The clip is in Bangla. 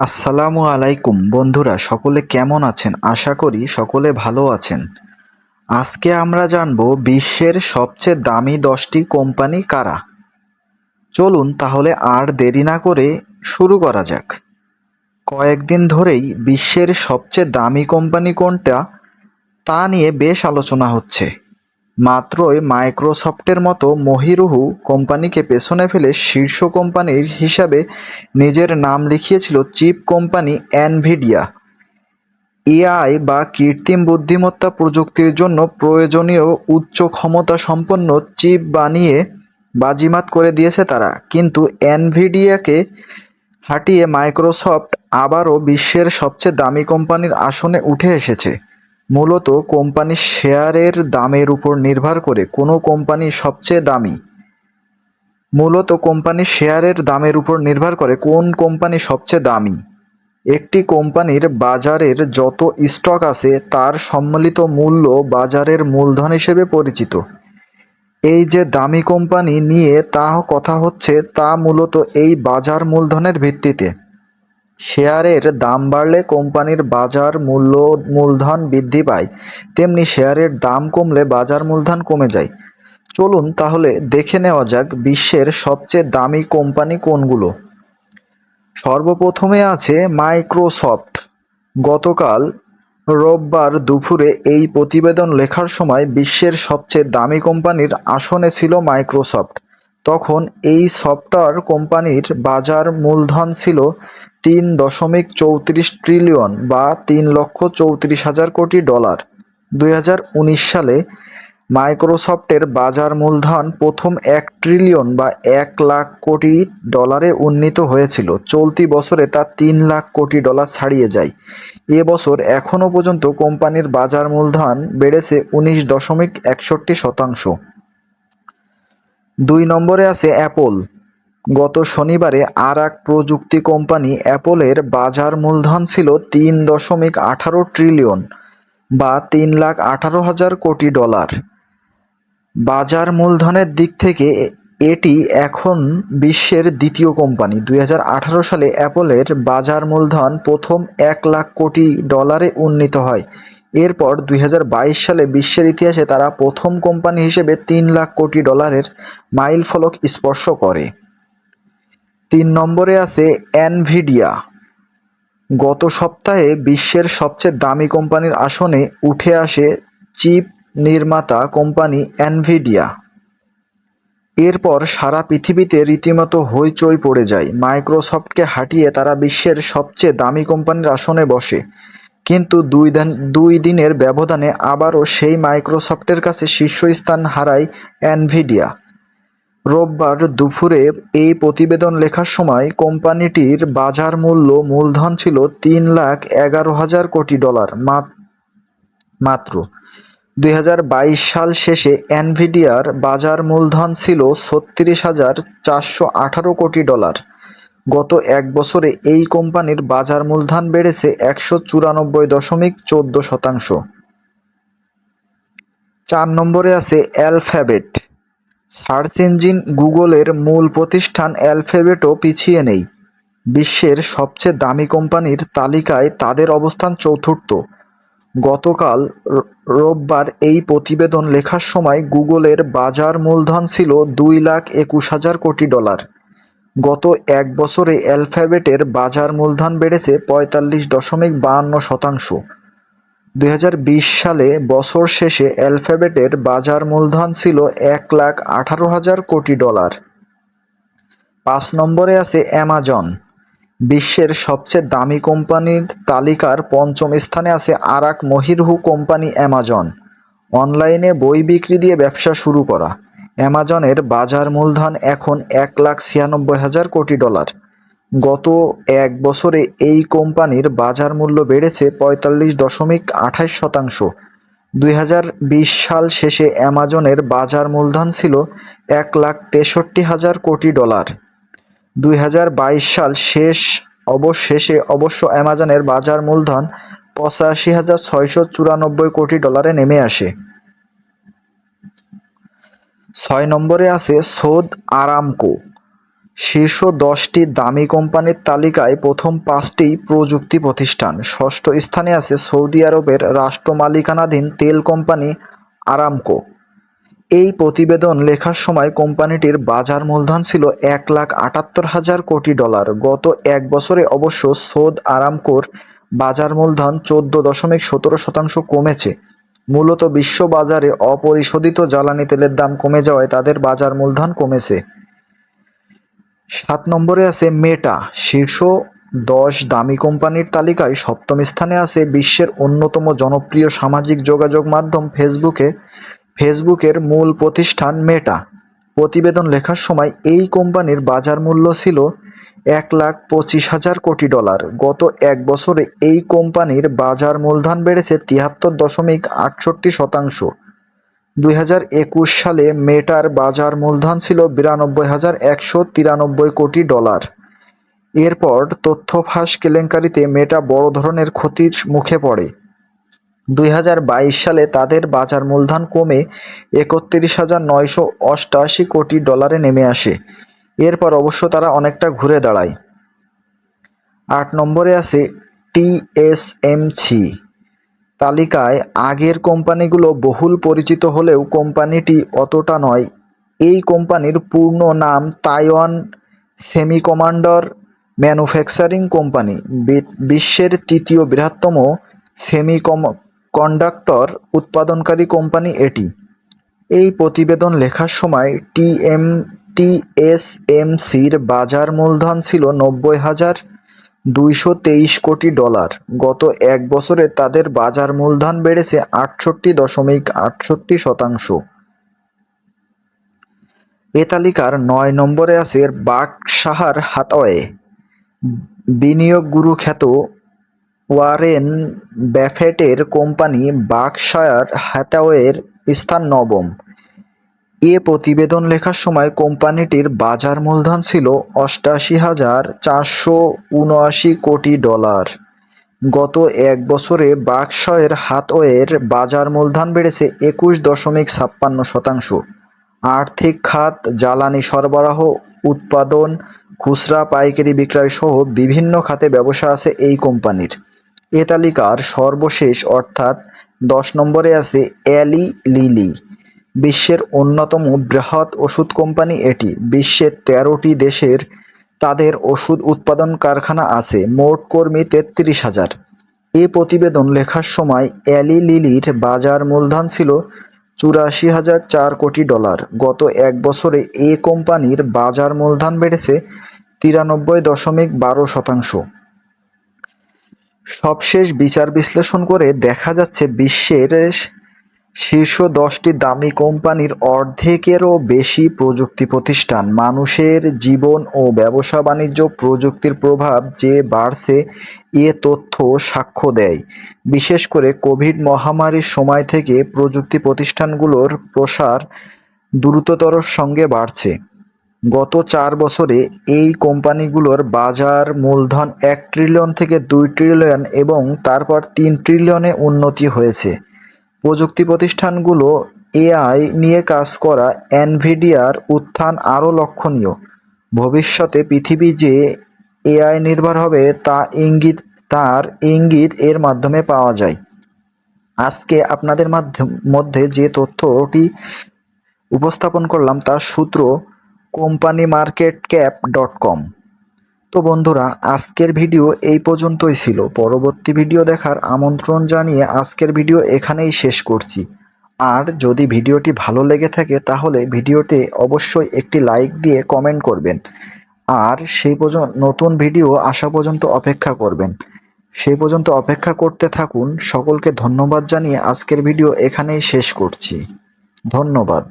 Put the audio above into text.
আসসালামু আলাইকুম, বন্ধুরা, সকলে কেমন আছেন? আশা করি সকলে ভালো আছেন। আজকে আমরা জানব বিশ্বের সবচেয়ে দামি দশটি কোম্পানি কারা। চলুন তাহলে আর দেরি না করে শুরু করা যাক। কয়েকদিন ধরেই বিশ্বের সবচেয়ে দামি কোম্পানি কোনটা, তা নিয়ে বেশ আলোচনা হচ্ছে। মাত্রই মাইক্রোসফটের মতো মহিরুহু কোম্পানিকে পেছনে ফেলে শীর্ষ কোম্পানির হিসাবে নিজের নাম লিখিয়েছিল চিপ কোম্পানি অ্যানভিডিয়া এআই বা কৃত্রিম বুদ্ধিমত্তা প্রযুক্তির জন্য প্রয়োজনীয় উচ্চ ক্ষমতা সম্পন্ন চিপ বানিয়ে বাজিমাত করে দিয়েছে তারা। কিন্তু অ্যানভিডিয়াকে হাঁটিয়ে মাইক্রোসফট আবারও বিশ্বের সবচেয়ে দামি কোম্পানির আসনে উঠে এসেছে। মূলত কোম্পানির শেয়ারের দামের উপর নির্ভর করে কোনো কোম্পানি সবচেয়ে দামি। মূলত কোম্পানির শেয়ারের দামের উপর নির্ভর করে কোন কোম্পানি সবচেয়ে দামি। একটি কোম্পানির বাজারের যত স্টক আছে তার সম্মিলিত মূল্য বাজারের মূলধন হিসেবে পরিচিত। এই যে দামি কোম্পানি নিয়ে তা কথা হচ্ছে তা মূলত এই বাজার মূলধনের ভিত্তিতে। শেয়ারের দাম বাড়লে কোম্পানির বাজার মূল্য, মূলধন বৃদ্ধি পায়। তেমনি শেয়ারের দাম কমলে বাজার মূলধন কমে যায়। চলুন তাহলে দেখে নেওয়া যাক বিশ্বের সবচেয়ে দামি কোম্পানি কোনগুলো। সর্বপ্রথমে আছে মাইক্রোসফট। গতকাল রোববার দুপুরে এই প্রতিবেদন লেখার সময় বিশ্বের সবচেয়ে দামি কোম্পানির আসনে ছিল মাইক্রোসফট। তখন এই সফটওয়্যার কোম্পানির বাজার মূলধন ছিল তিন দশমিক চৌত্রিশ ট্রিলিয়ন বা তিন লক্ষ চৌত্রিশ হাজার কোটি ডলার। দুই হাজার উনিশ সালে মাইক্রোসফটের বাজার মূলধন প্রথম এক ট্রিলিয়ন বা এক লাখ কোটি ডলারে উন্নীত হয়েছিল। চলতি বছরে তা তিন লাখ কোটি ডলার ছাড়িয়ে যায়। এ বছর এখনও পর্যন্ত কোম্পানির বাজার মূলধন বেড়েছে উনিশ দশমিক একষট্টি শতাংশ। দুই নম্বরে আছে অ্যাপল। গত শনিবারে আর এক প্রযুক্তি কোম্পানি অ্যাপলের বাজার মূলধন ছিল তিন দশমিক আঠারো ট্রিলিয়ন বা তিন লাখ আঠারো হাজার কোটি ডলার। বাজার মূলধনের দিক থেকে এটি এখন বিশ্বের দ্বিতীয় কোম্পানি। দুই হাজার আঠারো সালে অ্যাপলের বাজার মূলধন প্রথম এক লাখ কোটি ডলারে উন্নীত হয়। এরপর দুই হাজার বাইশ সালে বিশ্বের ইতিহাসে তারা প্রথম কোম্পানি হিসেবে তিন লাখ কোটি ডলারের মাইল ফলক স্পর্শ করে। তিন নম্বরে আছে অ্যানভিডিয়া গত সপ্তাহে বিশ্বের সবচেয়ে দামি কোম্পানির আসনে উঠে আসে চিপ নির্মাতা কোম্পানি অ্যানভিডিয়া এরপর সারা পৃথিবীতে রীতিমতো হইচই পড়ে যায়। মাইক্রোসফটকে হাঁটিয়ে তারা বিশ্বের সবচেয়ে দামি কোম্পানির আসনে বসে। কিন্তু দুই দুই দিনের ব্যবধানে আবারও সেই মাইক্রোসফটের কাছে শীর্ষস্থান হারায় অ্যানভিডিয়া রোববার দুপুরে এই প্রতিবেদন লেখার সময় কোম্পানিটির বাজার মূল্য মূলধন ছিল তিন লাখ এগারো হাজার কোটি ডলার মাত্র। দুই হাজার বাইশ সাল শেষে অ্যানভিডিয়ার বাজার মূলধন ছিল ছত্রিশ হাজার চারশো আঠারো কোটি ডলার। গত এক বছরে এই কোম্পানির বাজার মূলধন বেড়েছে একশো চুরানব্বই দশমিক চোদ্দ শতাংশ। চার নম্বরে আছে অ্যালফাবেট। সার্চ ইঞ্জিন গুগলের মূল প্রতিষ্ঠান অ্যালফাবেটও পিছিয়ে নেই। বিশ্বের সবচেয়ে দামি কোম্পানির তালিকায় তাদের অবস্থান চতুর্থ। গতকাল রোববার এই প্রতিবেদন লেখার সময় গুগলের বাজার মূলধন ছিল দুই লাখ একুশ হাজার কোটি ডলার। গত এক বছরে অ্যালফাবেটের বাজার মূলধন বেড়েছে পঁয়তাল্লিশ দশমিক বাহান্ন শতাংশ। দুই হাজার বিশ সালে বছর শেষে অ্যালফাবেটের বাজার মূলধন ছিল এক লাখ আঠারো হাজার কোটি ডলার। পাঁচ নম্বরে আছে অ্যামাজন। বিশ্বের সবচেয়ে দামি কোম্পানির তালিকার পঞ্চম স্থানে আছে আরাক মহিরহু কোম্পানি অ্যামাজন। অনলাইনে বই বিক্রি দিয়ে ব্যবসা শুরু করা। অ্যামাজনের বাজার মূলধন এখন এক লাখ ছিয়ানব্বই হাজার কোটি ডলার। গত এক বছরে এই কোম্পানির বাজার মূল্য বেড়েছে পঁয়তাল্লিশ দশমিক আঠাশ শতাংশ। দুই হাজার বিশ সাল শেষে অ্যামাজনের বাজার মূলধন ছিল এক লাখ তেষট্টি হাজার কোটি ডলার। দুই হাজার বাইশ সাল শেষ অবশেষে অবশ্য অ্যামাজনের বাজার মূলধন পঁচাশি হাজার ছয়শো চুরানব্বই কোটি ডলারে নেমে আসে। ছয় নম্বরে আছে সৌদ আরামকো। শীর্ষ দশটি দামি কোম্পানির তালিকায় প্রথম পাঁচটি প্রযুক্তি প্রতিষ্ঠান। ষষ্ঠ স্থানে আছে সৌদি আরবের রাষ্ট্র মালিকানাধীন তেল কোম্পানি আরামকো। এই প্রতিবেদন লেখার সময় কোম্পানিটির বাজার মূলধন ছিল এক লাখ আটাত্তর হাজার কোটি ডলার। গত এক বছরে অবশ্য সৌদ আরামকোর বাজার মূলধন চোদ্দ দশমিক সতেরো শতাংশ কমেছে। মূলত বিশ্ব বাজারে অপরিশোধিত জ্বালানি তেলের দাম কমে যাওয়ায় তাদের বাজার মূলধন কমেছে। সাত নম্বরে আছে মেটা, শীর্ষ দশ দামি কোম্পানির তালিকায় সপ্তম স্থানে আছে বিশ্বের অন্যতম জনপ্রিয় সামাজিক যোগাযোগ মাধ্যম ফেসবুকে। ফেসবুকের মূল প্রতিষ্ঠান মেটা। প্রতিবেদন লেখার সময় এই কোম্পানির বাজার মূল্য ছিল এক লাখ পঁচিশ হাজার কোটি ডলার। গত এক বছরে এই কোম্পানির বাজার মূলধন বেড়েছে তিয়াত্তর দশমিক আটষট্টি শতাংশ। দুই হাজার একুশ সালে মেটার বাজার মূলধন ছিল বিরানব্বই হাজার একশো তিরানব্বই কোটি ডলার। এরপর তথ্য ফাঁস কেলেঙ্কারিতে মেটা বড় ধরনের ক্ষতির মুখে পড়ে। দুই হাজার বাইশ সালে তাদের বাজার মূলধন কমে একত্রিশ হাজার নয়শো অষ্টাশি কোটি ডলারে নেমে আসে। এরপর অবশ্য তারা অনেকটা ঘুরে দাঁড়ায়। আট নম্বরে আছে টিএসএমসি তালিকায় আগের কোম্পানিগুলো বহুল পরিচিত হলেও কোম্পানিটি অতটা নয়। এই কোম্পানির পূর্ণ নাম তাইওয়ান সেমিকমান্ডার ম্যানুফ্যাকচারিং কোম্পানি। বিশ্বের তৃতীয় বৃহত্তম সেমিকম কন্ডাক্টর উৎপাদনকারী কোম্পানি এটি। এই প্রতিবেদন লেখার সময় টিএম টিএসএমসির বাজার মূলধন ছিল নব্বই হাজার দুইশো তেইশ কোটি ডলার। গত এক বছরে তাদের বাজার মূলধন বেড়েছে আটষট্টি দশমিক আটষট্টি শতাংশ। এ তালিকার নয় নম্বরে আছে বাকশাহার হাতওয়ে। বিনিয়োগ গুরু খ্যাত ওয়ারেন ব্যাফেটের কোম্পানি বার্কশায়ার হ্যাথাওয়ের স্থান নবম। এ প্রতিবেদন লেখার সময় কোম্পানিটির বাজার মূলধন ছিল অষ্টাশি হাজার চারশো উনআশি কোটি ডলার। গত এক বছরে বার্কশায়ার হাতওয়ের বাজার মূলধন বেড়েছে একুশ দশমিক ছাপ্পান্ন শতাংশ। আর্থিক খাত, জ্বালানি সরবরাহ, উৎপাদন, খুচরা, পাইকারি বিক্রয় সহ বিভিন্ন খাতে ব্যবসা আছে এই কোম্পানির। এ তালিকার সর্বশেষ অর্থাৎ দশ নম্বরে আছে অ্যালি লিলি। বিশ্বের অন্যতম বৃহৎ ওষুধ কোম্পানি এটি। বিশ্বের তেরোটি দেশের তাদের ওষুধ উৎপাদন কারখানা আছে, মোট কর্মী তেত্রিশ হাজার। এ প্রতিবেদন লেখার সময় অ্যালি লিলির বাজার মূলধন ছিল চুরাশি হাজার চার কোটি ডলার। গত এক বছরে এ কোম্পানির বাজার মূলধন বেড়েছে তিরানব্বই দশমিক বারো শতাংশ। সবশেষ বিচার বিশ্লেষণ করে দেখা যাচ্ছে বিশ্বের শীর্ষ দশটি দামি কোম্পানির অর্ধেকেরও বেশি প্রযুক্তি প্রতিষ্ঠান। মানুষের জীবন ও ব্যবসা বাণিজ্য প্রযুক্তির প্রভাব যে বাড়ছে, এ তথ্য সাক্ষ্য দেয়। বিশেষ করে কোভিড মহামারীর সময় থেকে প্রযুক্তি প্রতিষ্ঠানগুলোর প্রসার দ্রুততর সঙ্গে বাড়ছে। গত চার বছরে এই কোম্পানিগুলোর বাজার মূলধন এক ট্রিলিয়ন থেকে দুই ট্রিলিয়ন এবং তারপর তিন ট্রিলিয়নে উন্নতি হয়েছে। প্রযুক্তি প্রতিষ্ঠানগুলো এআই নিয়ে কাজ করা এনভিডিয়ার উত্থান আরও লক্ষণীয়। ভবিষ্যতে পৃথিবী যে এআই নির্ভর হবে, তা ইঙ্গিত, তার ইঙ্গিত এর মাধ্যমে পাওয়া যায়। আজকে আপনাদের মধ্যে যে তথ্যটি উপস্থাপন করলাম, তার সূত্র company market cap dot com তো বন্ধুরা, আজকের ভিডিও এই পর্যন্তই ছিল। পরবর্তী ভিডিও দেখার আমন্ত্রণ জানিয়ে আজকের ভিডিও এখানেই শেষ করছি। আর যদি ভিডিওটি ভালো লেগে থাকে, তাহলে ভিডিওতে অবশ্যই একটি লাইক দিয়ে কমেন্ট করবেন। আর সেই পর্যন্ত নতুন ভিডিও আসা পর্যন্ত অপেক্ষা করবেন। সেই পর্যন্ত অপেক্ষা করতে থাকুন। সকলকে ধন্যবাদ জানিয়ে আজকের ভিডিও এখানেই শেষ করছি। ধন্যবাদ।